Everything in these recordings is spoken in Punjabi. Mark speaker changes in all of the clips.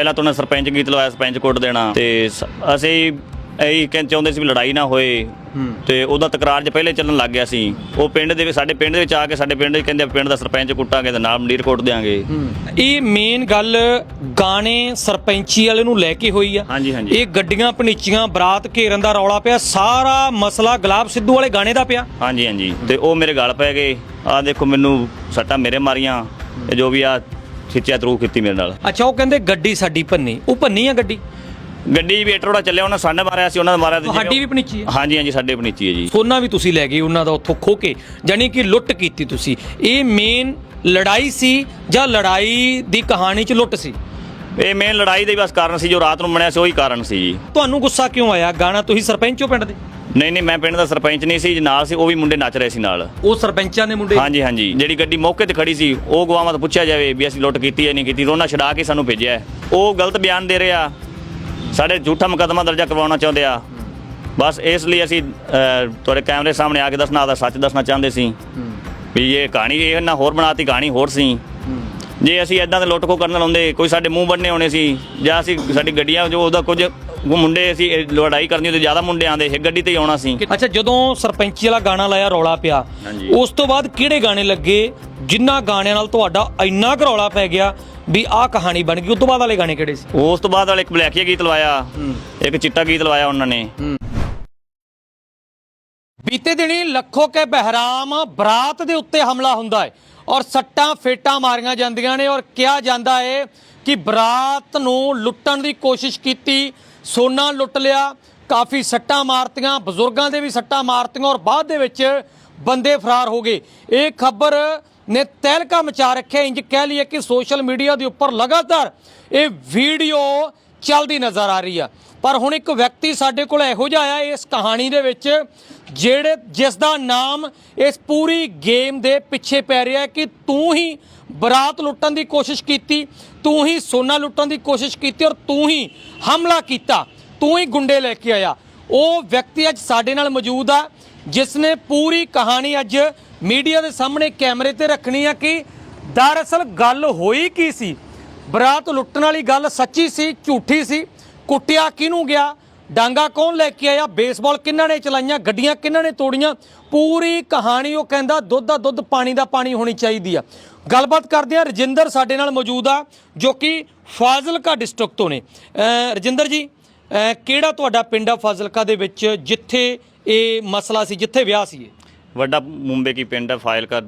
Speaker 1: ਪਹਿਲਾਂ ਤਾਂ ਉਹਨੇ ਸਰਪੰਚ ਗੀਤ ਲਵਾਇਆ ਸਰਪੰਚ ਕੁੱਟ ਦੇਣਾ ਤੇ ਸ- ਅਸੀਂ ਇਹੀ ਕਹਿੰ ਚਾਹੁੰਦੇ ਸੀ ਵੀ ਲੜਾਈ ਨਾ ਹੋਏ। ਤੇ ਉਹਦਾ ਤਕਰਾਰ ਜੇ ਪਹਿਲੇ ਚੱਲਣ ਲੱਗ ਗਿਆ ਸੀ ਉਹ ਪਿੰਡ ਦੇ ਵਿੱਚ ਸਾਡੇ ਪਿੰਡ ਦੇ ਵਿੱਚ ਆ ਕੇ ਸਾਡੇ ਪਿੰਡ ਦੇ ਕਹਿੰਦੇ ਪਿੰਡ ਦਾ ਸਰਪੰਚ ਕੁੱਟਾਂਗੇ ਤੇ ਨਾਲ ਮੰਡੀਰ ਕੁੱਟ ਦਿਆਂਗੇ।
Speaker 2: ਇਹ ਮੇਨ ਗੱਲ ਗਾਣੇ ਸਰਪੰਚੀ ਵਾਲੇ ਨੂੰ ਲੈ ਕੇ ਹੋਈ ਆ।
Speaker 1: ਹਾਂਜੀ, ਹਾਂਜੀ।
Speaker 2: ਇਹ ਗੱਡੀਆਂ ਪਨੀਚੀਆਂ ਬਰਾਤ ਘੇਰਨ ਦਾ ਰੌਲਾ ਪਿਆ ਸਾਰਾ ਮਸਲਾ ਗੁਲਾਬ ਸਿੱਧੂ ਵਾਲੇ ਗਾਣੇ ਦਾ ਪਿਆ।
Speaker 1: ਹਾਂਜੀ ਹਾਂਜੀ। ਤੇ ਉਹ ਮੇਰੇ ਗਲ ਪੈ ਗਏ। ਆ ਦੇਖੋ ਮੈਨੂੰ ਸੱਟਾਂ ਮੇਰੇ ਮਾਰੀਆਂ। ਤੇ ਜੋ ਵੀ ਆ ਖਿੱਚਿਆ ਤਰੂ ਕੀਤੀ ਮੇਰੇ ਨਾਲ।
Speaker 2: ਅੱਛਾ ਉਹ ਕਹਿੰਦੇ ਗੱਡੀ ਸਾਡੀ ਭੰਨੀ। ਉਹ ਭੰਨੀ ਆ ਗੱਡੀ?
Speaker 1: ਗੱਡੀ ਵੀ ਏਟਰੋੜਾ ਚੱਲਿਆ ਉਹਨਾਂ ਸਾਡੇ ਮਾਰਿਆ ਸੀ ਉਹਨਾਂ ਦਾ ਮਾਰਿਆ ਤੇ
Speaker 2: ਤੁਹਾਡੀ ਵੀ ਪਨੀਚੀ ਆ?
Speaker 1: ਹਾਂਜੀ ਹਾਂਜੀ ਸਾਡੇ ਪਨੀਚੀ ਹੈ ਜੀ।
Speaker 2: ਸੋਨਾ ਵੀ ਤੁਸੀਂ ਲੈ ਗਏ ਉਹਨਾਂ ਦਾ ਉੱਥੋਂ ਖੋ ਕੇ ਜਾਨੀ ਕਿ ਲੁੱਟ ਕੀਤੀ ਤੁਸੀਂ। ਇਹ ਮੇਨ ਲੜਾਈ ਸੀ ਜਾਂ ਲੜਾਈ ਦੀ ਕਹਾਣੀ 'ਚ ਲੁੱਟ ਸੀ?
Speaker 1: ਇਹ ਮੇਨ ਲੜਾਈ ਦੇ ਬਸ ਕਾਰਨ ਸੀ ਜੋ ਰਾਤ ਨੂੰ ਬਣਿਆ ਸੀ ਉਹੀ ਕਾਰਨ ਸੀ ਜੀ।
Speaker 2: ਤੁਹਾਨੂੰ ਗੁੱਸਾ ਕਿਉਂ ਆਇਆ? ਗਾਣਾ ਤੁਸੀਂ ਸਰਪੰਚੋ ਪਿੰਡ ਦੇ?
Speaker 1: ਨਹੀਂ ਨਹੀਂ ਮੈਂ ਪਿੰਡ ਦਾ ਸਰਪੰਚ ਨਹੀਂ ਸੀ ਨਾਲ ਸੀ ਉਹ ਵੀ ਮੁੰਡੇ ਨੱਚ ਰਹੇ ਸੀ ਨਾਲ।
Speaker 2: ਉਹ ਸਰਪੰਚਾਂ ਦੇ ਮੁੰਡੇ?
Speaker 1: ਹਾਂਜੀ ਹਾਂਜੀ। ਜਿਹੜੀ ਗੱਡੀ ਮੌਕੇ ਤੇ ਖੜੀ ਸੀ ਉਹ ਗਵਾਹਾਂ ਤੋਂ ਪੁੱਛਿਆ ਜਾਵੇ ਵੀ ਅਸੀਂ ਲੁੱਟ ਕੀਤੀ ਹੈ ਨਹੀਂ ਕੀਤੀ ਰੋਣਾ ਛਡਾ ਕੇ ਸਾਨੂੰ ਭੇਜਿਆ। ਹੈ। ਉਹ ਗਲਤ ਬਿਆਨ ਦੇ ਰਿਹਾ। ਸਾਡੇ ਝੂਠਾ ਮੁਕੱਦਮਾ ਦਰਜਾ ਕਰਵਾਉਣਾ ਚਾਹੁੰਦੇ ਆ। ਬਸ ਇਸ ਲਈ ਅਸੀਂ ਅਹ, ਤੁਹਾਡੇ ਕੈਮਰੇ ਸਾਹਮਣੇ ਆ ਕੇ ਦੱਸਣਾ ਆਦਾ ਸੱਚ ਦੱਸਣਾ ਚਾਹੁੰਦੇ ਸੀ। ਵੀ ਇਹ ਕਹਾਣੀ ਇਹ ਨਾ ਹੋਰ ਬਣਾਤੀ ਕਹਾਣੀ ਹੋਰ ਸੀ। ਜੇ ਅਸੀਂ ਇਦਾਂ ਦੇ ਲੁੱਟ ਖੋ ਕਰਨ ਲਾਉਂਦੇ ਕੋਈ ਸਾਡੇ ਮੂੰਹ ਬੰਨੇ ਹੋਣੇ ਸੀ ਜਾਂ ਅਸੀਂ ਸਾਡੀ ਗੱਡੀਆਂ ਜੋ ਉਹਦਾ ਕੁਝ ਉਹ ਮੁੰਡੇ ਅਸੀਂ ਇਹ ਲੜਾਈ ਕਰਨੀ ਹੁੰਦੀ ਜ਼ਿਆਦਾ ਮੁੰਡੇ ਆਂਦੇ ਇੱਕ ਗੱਡੀ ਤੇ ਹੀ ਆਉਣਾ ਸੀ।
Speaker 2: ਅੱਛਾ ਜਦੋਂ ਸਰਪੰਚੀ ਵਾਲਾ ਗਾਣਾ ਲਾਇਆ ਰੌਲਾ ਪਿਆ
Speaker 1: ਹਾਂਜੀ।
Speaker 2: ਉਸ ਤੋਂ ਬਾਅਦ ਕਿਹੜੇ ਗਾਣੇ ਲੱਗੇ? ਜਿਨ੍ਹਾਂ ਗਾਣਿਆਂ ਨਾਲ ਤੁਹਾਡਾ ਇੰਨਾ ਕੁ ਰੌਲਾ ਪੈ ਗਿਆ ਵੀ ਆਹ ਕਹਾਣੀ ਬਣ ਗਈ ਉਸ ਤੋਂ ਬਾਅਦ ਵਾਲੇ ਗਾਣੇ ਕਿਹੜੇ ਸੀ?
Speaker 1: ਉਸ ਤੋਂ ਬਾਅਦ ਵਾਲੇ ਇੱਕ ਬਲੈਕੀਆ ਗੀਤ ਲਵਾਇਆ ਇੱਕ ਚਿੱਟਾ ਗੀਤ ਲਵਾਇਆ ਉਹਨਾਂ ਨੇ।
Speaker 2: ਬੀਤੇ ਦਿਨੀ ਲੱਖੋ ਕੇ ਬਹਿਰਾਮ ਬਰਾਤ ਦੇ ਉੱਤੇ ਹਮਲਾ ਹੁੰਦਾ ਹੈ ਔਰ ਸੱਟਾਂ ਫੇਟਾਂ ਮਾਰੀਆਂ ਜਾਂਦੀਆਂ ਨੇ ਔਰ ਕਿਹਾ ਜਾਂਦਾ ਹੈ ਕਿ ਬਰਾਤ ਨੂੰ ਲੁੱਟਣ ਦੀ ਕੋਸ਼ਿਸ਼ ਕੀਤੀ ਸੋਨਾ ਲੁੱਟ ਲਿਆ, ਕਾਫੀ ਸੱਟਾਂ ਮਾਰਤੀਆਂ, ਬਜ਼ੁਰਗਾਂ ਦੇ ਵੀ ਸੱਟਾਂ ਮਾਰਤੀਆਂ ਔਰ ਬਾਅਦ ਦੇ ਵਿੱਚ ਬੰਦੇ ਫਰਾਰ ਹੋ ਗਏ। ਇਹ ਖਬਰ ਨੇ ਤਹਿਲਕਾ ਮਚਾ ਰੱਖਿਆ। ਇੰਜ ਕਹਿ ਲਈਏ ਕਿ ਸੋਸ਼ਲ ਮੀਡੀਆ ਦੇ ਉੱਪਰ ਲਗਾਤਾਰ ਇਹ ਵੀਡੀਓ ਚੱਲਦੀ ਨਜ਼ਰ ਆ ਰਹੀ ਆ। ਪਰ ਹੁਣ ਇੱਕ ਵਿਅਕਤੀ ਸਾਡੇ ਕੋਲ ਇਹੋ ਜਿਹਾ ਆਇਆ ਇਸ ਕਹਾਣੀ ਦੇ ਵਿੱਚ, ਜਿਹੜੇ ਜਿਸ ਦਾ ਨਾਮ ਇਸ ਪੂਰੀ ਗੇਮ ਦੇ ਪਿੱਛੇ ਪੈ ਰਿਹਾ ਕਿ ਤੂੰ ਹੀ ਬਰਾਤ ਲੁੱਟਣ ਦੀ ਕੋਸ਼ਿਸ਼ ਕੀਤੀ, ਤੂੰ ਹੀ ਸੋਨਾ ਲੁੱਟਣ ਦੀ ਕੋਸ਼ਿਸ਼ ਕੀਤੀ ਔਰ ਤੂੰ ਹੀ ਹਮਲਾ ਕੀਤਾ, ਤੂੰ ਹੀ ਗੁੰਡੇ ਲੈ ਕੇ ਆਇਆ। ਉਹ ਵਿਅਕਤੀ ਅੱਜ ਸਾਡੇ ਨਾਲ ਮੌਜੂਦ ਆ ਜਿਸ ਨੇ ਪੂਰੀ ਕਹਾਣੀ ਅੱਜ ਮੀਡੀਆ ਦੇ ਸਾਹਮਣੇ ਕੈਮਰੇ ਤੇ ਰੱਖਣੀ ਆ ਕਿ ਦਰਅਸਲ ਗੱਲ ਹੋਈ ਕੀ ਸੀ? ਬਰਾਤ ਲੁੱਟਣ ਵਾਲੀ ਗੱਲ ਸੱਚੀ ਸੀ, ਝੂਠੀ ਸੀ? ਕੁੱਟਿਆ ਕਿਹਨੂੰ ਗਿਆ? ਡਾਂਗਾ ਕੌਣ ਲੈ ਕੇ ਆਇਆ? ਬੇਸਬਾਲ ਕਿਹਨਾਂ ਨੇ ਚਲਾਈਆਂ? ਗੱਡੀਆਂ ਕਿਹਨਾਂ ਨੇ ਤੋੜੀਆਂ? ਪੂਰੀ ਕਹਾਣੀ ਉਹ ਕਹਿੰਦਾ ਦੁੱਧ ਦਾ ਦੁੱਧ ਪਾਣੀ ਦਾ ਪਾਣੀ ਹੋਣੀ ਚਾਹੀਦੀ ਆ। ਗੱਲਬਾਤ ਕਰਦੇ ਆ ਰਜਿੰਦਰ ਸਾਡੇ ਨਾਲ ਮੌਜੂਦ ਆ ਜੋ ਕਿ ਫਾਜ਼ਿਲਕਾ ਡਿਸਟ੍ਰਿਕਟ ਤੋਂ ਨੇ। ਰਜਿੰਦਰ ਜੀ ਕਿਹੜਾ ਤੁਹਾਡਾ ਪਿੰਡ ਆ ਫਾਜ਼ਿਲਕਾ ਦੇ ਵਿੱਚ ਜਿੱਥੇ ਇਹ ਮਸਲਾ ਸੀ ਜਿੱਥੇ ਵਿਆਹ ਸੀ ਇਹ?
Speaker 1: ਵੱਡਾ ਮੁੰਬਈ ਕੀ ਪਿੰਡ ਹੈ ਫਾਇਲਕਾ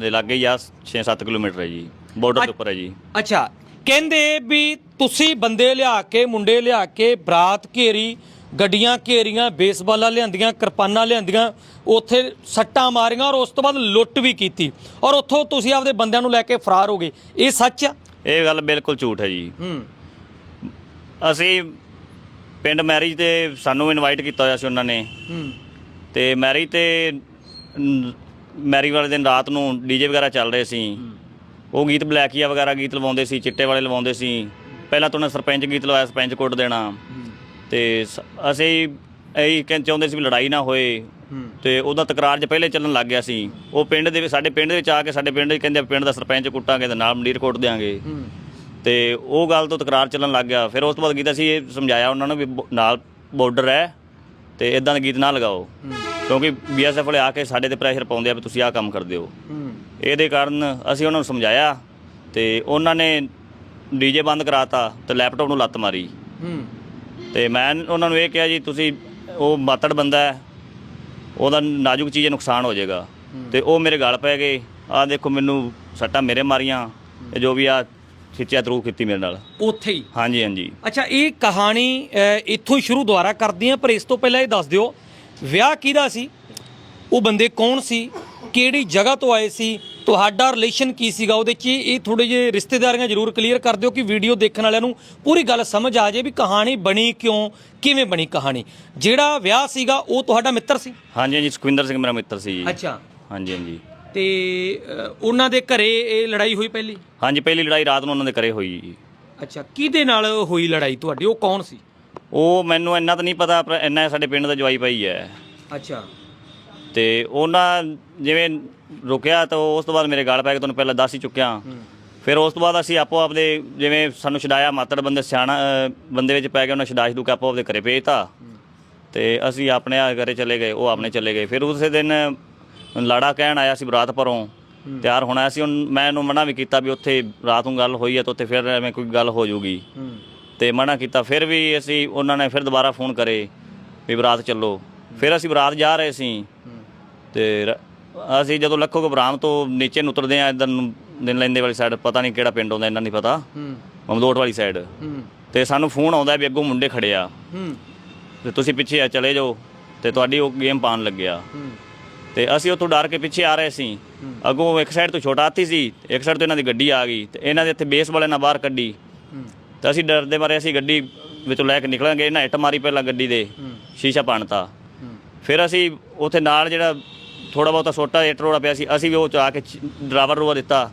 Speaker 1: ਦੇ ਲਾਗੇ ਆ 6-7 ਕਿਲੋਮੀਟਰ ਹੈ ਜੀ ਬਾਰਡਰ ਦੇ ਉੱਪਰ ਹੈ ਜੀ।
Speaker 2: ਅੱਛਾ ਕਹਿੰਦੇ ਵੀ ਤੁਸੀਂ ਬੰਦੇ ਲਿਆ ਕੇ ਮੁੰਡੇ ਲਿਆ ਕੇ ਬਰਾਤ ਘੇਰੀ ਗੱਡੀਆਂ ਘੇਰੀਆਂ ਬੇਸਬਾਲਾਂ ਲਿਆਂਦੀਆਂ ਕਿਰਪਾਨਾਂ ਲਿਆਂਦੀਆਂ ਉੱਥੇ ਸੱਟਾਂ ਮਾਰੀਆਂ ਔਰ ਉਸ ਤੋਂ ਬਾਅਦ ਲੁੱਟ ਵੀ ਕੀਤੀ। ਔਰ ਉੱਥੋਂ ਤੁਸੀਂ ਆਪਦੇ ਬੰਦਿਆਂ ਨੂੰ ਲੈ ਕੇ ਫਰਾਰ ਹੋ ਗਏ। ਇਹ ਸੱਚ ਆ?
Speaker 1: ਇਹ ਗੱਲ ਬਿਲਕੁਲ ਝੂਠ ਹੈ ਜੀ।
Speaker 2: ਹੂੰ।
Speaker 1: ਅਸੀਂ ਪਿੰਡ ਮੈਰਿਜ ਤੇ ਸਾਨੂੰ ਇਨਵਾਈਟ ਕੀਤਾ ਹੋਇਆ ਸੀ ਉਹਨਾਂ ਨੇ।
Speaker 2: ਹੂੰ।
Speaker 1: ਤੇ ਮੈਰਿਜ ਤੇ ਮੈਰਿਜ ਵਾਲੇ ਦਿਨ ਰਾਤ ਨੂੰ ਡੀਜੇ ਵਗੈਰਾ ਚੱਲ ਰਹੇ ਸੀ। ਉਹ ਗੀਤ ਬਲੈਕੀਆ ਵਗੈਰਾ ਗੀਤ ਲਵਾਉਂਦੇ ਸੀ ਚਿੱਟੇ ਵਾਲੇ ਲਵਾਉਂਦੇ ਸੀ। ਪਹਿਲਾਂ ਤਾਂ ਉਹਨੇ ਸਰਪੰਚ ਗੀਤ ਲਵਾਇਆ ਸਰਪੰਚ ਕੁੱਟ ਦੇਣਾ। ਤੇ ਸ- ਅਸੀਂ ਇਹੀ ਕਹਿੰ ਚਾਹੁੰਦੇ ਸੀ ਵੀ ਲੜਾਈ ਨਾ ਹੋਏ। ਤੇ ਉਹਦਾ ਤਕਰਾਰ ਜੇ ਪਹਿਲੇ ਚੱਲਣ ਲੱਗ ਗਿਆ ਸੀ। ਉਹ ਪਿੰਡ ਦੇ ਵਿੱਚ ਸਾਡੇ ਪਿੰਡ ਦੇ ਵਿੱਚ ਆ ਕੇ ਸਾਡੇ ਪਿੰਡ ਦੇ ਕਹਿੰਦੇ ਪਿੰਡ ਦਾ ਸਰਪੰਚ ਕੁੱਟਾਂਗੇ ਤੇ ਨਾਲ ਮੰਡੀਰ ਕੁੱਟ ਦਿਆਂਗੇ। ਤੇ ਉਹ ਗੱਲ ਤੋਂ ਤਕਰਾਰ ਚੱਲਣ ਲੱਗ ਗਿਆ। ਫਿਰ ਉਸ ਤੋਂ ਬਾਅਦ ਗੀਤ ਅਸੀਂ ਇਹ ਸਮਝਾਇਆ ਉਹਨਾਂ ਨੂੰ ਵੀ ਬ- ਨਾਲ ਬਾਰਡਰ ਹੈ ਤੇ ਇਦਾਂ ਦੇ ਗੀਤ ਨਾ ਲਗਾਓ। ਕਿਉਂਕਿ ਬੀਐਸਐਫ ਵਾਲੇ ਆ ਕੇ ਸਾਡੇ ਤੇ ਪ੍ਰੈਸ਼ਰ ਪਾਉਂਦੇ ਆ ਵੀ ਤੁਸੀਂ ਆਹ ਕੰਮ ਕਰਦੇ ਹੋ। ਇਹਦੇ ਕਾਰਨ ਅਸੀਂ ਉਹਨਾਂ ਨੂੰ ਸਮਝਾਇਆ ਤੇ ਉਹਨਾਂ ਨੇ ਡੀਜੇ ਬੰਦ ਕਰਾਤਾ ਤੇ ਲੈਪਟਾਪ ਨੂੰ ਲੱਤ ਮਾਰੀ।
Speaker 2: ਹੂੰ।
Speaker 1: ਤੇ ਮੈਂ ਉਹਨਾਂ ਨੂੰ ਇਹ ਕਿਹਾ ਜੀ ਤੁਸੀਂ ਉਹ ਮਾਤੜ ਬੰਦਾ ਹੈ ਉਹਦਾ ਨਾਜ਼ੁਕ ਚੀਜ਼ ਨੁਕਸਾਨ ਹੋ ਜਾਏਗਾ। ਤੇ ਉਹ ਮੇਰੇ ਗਲ ਪੈ ਗਏ। ਆ ਦੇਖੋ ਮੈਨੂੰ ਸੱਟਾਂ ਮੇਰੇ ਮਾਰੀਆਂ ਤੇ ਜੋ ਵੀ ਆ ਖਿੱਚਿਆ ਤਰੂ ਕੀਤੀ ਮੇਰੇ ਨਾਲ।
Speaker 2: ਉੱਥੇ ਹੀ?
Speaker 1: ਹਾਂਜੀ ਹਾਂਜੀ।
Speaker 2: ਅੱਛਾ ਇਹ ਕਹਾਣੀ ਇੱਥੋਂ ਹੀ ਸ਼ੁਰੂ ਦੁਬਾਰਾ ਕਰਦੇ ਆ ਪਰ ਇਸ ਤੋਂ ਪਹਿਲਾਂ ਇਹ ਦੱਸ ਦਿਓ ਵਿਆਹ ਕਿਹਦਾ ਸੀ? ਉਹ ਬੰਦੇ ਕੌਣ ਸੀ? ਕਿਹੜੀ ਜਗ੍ਹਾ ਤੋਂ ਆਏ ਸੀ? ਤੁਹਾਡਾ ਰਿਲੇਸ਼ਨ ਕੀ ਸੀਗਾ? ਉਹਦੇ 'ਚ ਇਹ ਥੋੜੇ ਜਿਹੇ ਰਿਸ਼ਤੇਦਾਰੀਆਂ ਜ਼ਰੂਰ ਕਲੀਅਰ ਕਰ ਦਿਓ ਕਿ ਵੀਡੀਓ ਦੇਖਣ ਵਾਲਿਆਂ ਨੂੰ ਪੂਰੀ ਗੱਲ ਸਮਝ ਆ ਜਾਏ ਵੀ ਕਹਾਣੀ ਬਣੀ ਕਿਉਂ ਕਿਵੇਂ ਬਣੀ ਕਹਾਣੀ। ਜਿਹੜਾ ਵਿਆਹ ਸੀਗਾ ਉਹ ਤੁਹਾਡਾ ਮਿੱਤਰ ਸੀ?
Speaker 1: ਹਾਂਜੀ ਹਾਂਜੀ ਸੁਖਵਿੰਦਰ ਸਿੰਘ ਮੇਰਾ ਮਿੱਤਰ ਸੀ ਜੀ।
Speaker 2: ਅੱਛਾ।
Speaker 1: ਹਾਂਜੀ ਹਾਂਜੀ।
Speaker 2: ਤੇ ਉਹਨਾਂ ਦੇ ਘਰੇ ਇਹ ਲੜਾਈ ਹੋਈ ਪਹਿਲੀ?
Speaker 1: ਹਾਂਜੀ ਪਹਿਲੀ ਲੜਾਈ ਰਾਤ ਨੂੰ ਉਹਨਾਂ ਦੇ ਘਰੇ ਹੋਈ ਜੀ।
Speaker 2: ਅੱਛਾ ਕਿਹਦੇ ਨਾਲ ਹੋਈ ਲੜਾਈ ਤੁਹਾਡੀ? ਉਹ ਕੌਣ ਸੀ?
Speaker 1: ਉਹ ਮੈਨੂੰ ਇੰਨਾ ਤਾਂ ਨਹੀਂ ਪਤਾ ਪਰ ਇੰਨਾ ਸਾਡੇ ਪਿੰਡ ਦਾ ਜਵਾਈ ਭਾਈ ਹੈ।
Speaker 2: ਅੱਛਾ।
Speaker 1: ਤੇ ਉਹਨਾਂ ਜਿਵੇਂ ਰੁਕਿਆ ਤਾਂ ਉਸ ਤੋਂ ਬਾਅਦ ਮੇਰੇ ਗਾਲ ਪੈ ਕੇ ਤੁਹਾਨੂੰ ਪਹਿਲਾਂ ਦੱਸ ਹੀ ਚੁੱਕਿਆ। ਫਿਰ ਉਸ ਤੋਂ ਬਾਅਦ ਅਸੀਂ ਆਪੋ ਆਪਦੇ ਜਿਵੇਂ ਸਾਨੂੰ ਛਡਾਇਆ ਮਾਤੜ ਬੰਦੇ ਸਿਆਣਾ ਅ, ਬੰਦੇ ਵਿੱਚ ਪੈ ਗਏ ਉਹਨਾਂ ਛਡਾ ਛਡੂ ਕੇ ਆਪੋ ਆਪਦੇ ਘਰੇ ਭੇਜਤਾ। ਤੇ ਅਸੀਂ ਆਪਣੇ ਆ ਘਰੇ ਚਲੇ ਗਏ ਉਹ ਆਪਣੇ ਚਲੇ ਗਏ। ਫਿਰ ਉਸੇ ਦਿਨ ਲਾੜਾ ਕਹਿਣ ਆਇਆ ਸੀ ਬਰਾਤ ਪਰੋਂ। ਤਿਆਰ ਹੋਣਾ ਸੀ ਹੁਣ ਮੈਂ ਇਹਨੂੰ ਮਨਾ ਵੀ ਕੀਤਾ ਵੀ ਉੱਥੇ ਰਾਤ ਨੂੰ ਗੱਲ ਹੋਈ ਹੈ ਤਾਂ ਉੱਥੇ ਫਿਰ ਐਵੇਂ ਕੋਈ ਗੱਲ ਹੋ ਜਾਊਗੀ ਤੇ ਮਨਾ ਕੀਤਾ ਫਿਰ ਵੀ ਅਸੀਂ ਉਹਨਾਂ ਨੇ ਫਿਰ ਦੁਬਾਰਾ ਫੋਨ ਕਰੇ ਵੀ ਬਰਾਤ ਚੱਲੋ। ਫਿਰ ਅਸੀਂ ਬਰਾਤ ਜਾ ਰਹੇ ਸੀ। ਤੇ ਰ- ਅਸੀਂ ਜਦੋਂ ਲੱਖੋ ਕੋ ਬਰਾਮ ਤੋਂ ਨੀਚੇ ਨੂੰ ਉਤਰਦੇ ਆ ਇਧਰ ਨੂੰ ਦਿਨ ਲੈਂਦੇ ਵਾਲੀ ਸਾਈਡ ਪਤਾ ਨਹੀਂ ਕਿਹੜਾ ਪਿੰਡ ਆਉਂਦਾ ਇਹਨਾਂ ਨਹੀਂ ਪਤਾ।
Speaker 2: ਹੂੰ।
Speaker 1: ਮਮਦੋਟ ਵਾਲੀ ਸਾਈਡ
Speaker 2: ਹੂੰ।
Speaker 1: ਤੇ ਸਾਨੂੰ ਫੋਨ ਆਉਂਦਾ ਵੀ ਅੱਗੋਂ ਮੁੰਡੇ ਖੜੇ ਆ।
Speaker 2: ਹੂੰ।
Speaker 1: ਤੇ ਤੁਸੀਂ ਪਿੱਛੇ ਆ ਚਲੇ ਜਾਓ। ਤੇ ਤੁਹਾਡੀ ਉਹ ਗੇਮ ਪਾਣ ਲੱਗਿਆ।
Speaker 2: ਹੂੰ।
Speaker 1: ਤੇ ਅਸੀਂ ਉੱਥੋਂ ਡਰ ਕੇ ਪਿੱਛੇ ਆ ਰਹੇ ਸੀ। ਅੱਗੋਂ ਇੱਕ ਸਾਈਡ ਤੋਂ ਛੋਟਾ ਹਾਥੀ ਸੀ ਇੱਕ ਸਾਈਡ ਤੋਂ ਇਹਨਾਂ ਦੀ ਗੱਡੀ ਆ ਗਈ। ਤੇ ਇਹਨਾਂ ਦੇ ਇੱਥੇ ਬੇਸ ਵਾਲੇ ਨਾਲ ਬਾਹਰ ਕੱਢੀ।
Speaker 2: ਹੂੰ।
Speaker 1: ਤੇ ਅਸੀਂ ਡਰਦੇ ਮਾਰੇ ਅਸੀਂ ਗੱਡੀ ਵਿੱਚੋਂ ਲੈ ਕੇ ਨਿਕਲਾਂਗੇ। ਇਹਨਾਂ ਇੱਟ ਮਾਰੀ ਪਹਿਲਾਂ ਗੱਡੀ ਦੇ। ਸ਼ੀਸ਼ਾ ਪਾਣਤਾ
Speaker 2: ਹੂੰ।
Speaker 1: ਫਿਰ ਅਸੀਂ ਉੱਥੇ ਨਾਲ ਜਿਹੜਾ ਥੋੜਾ ਬਹੁਤਾ ਛੋਟਾ ਇੱਟ ਰੋੜਾ ਪਿਆ ਸੀ ਅਸੀਂ ਵੀ ਉਹ ਚਾ ਕੇ ਡਰਾਈਵਰ ਰੋਵਾ ਦਿੱਤਾ।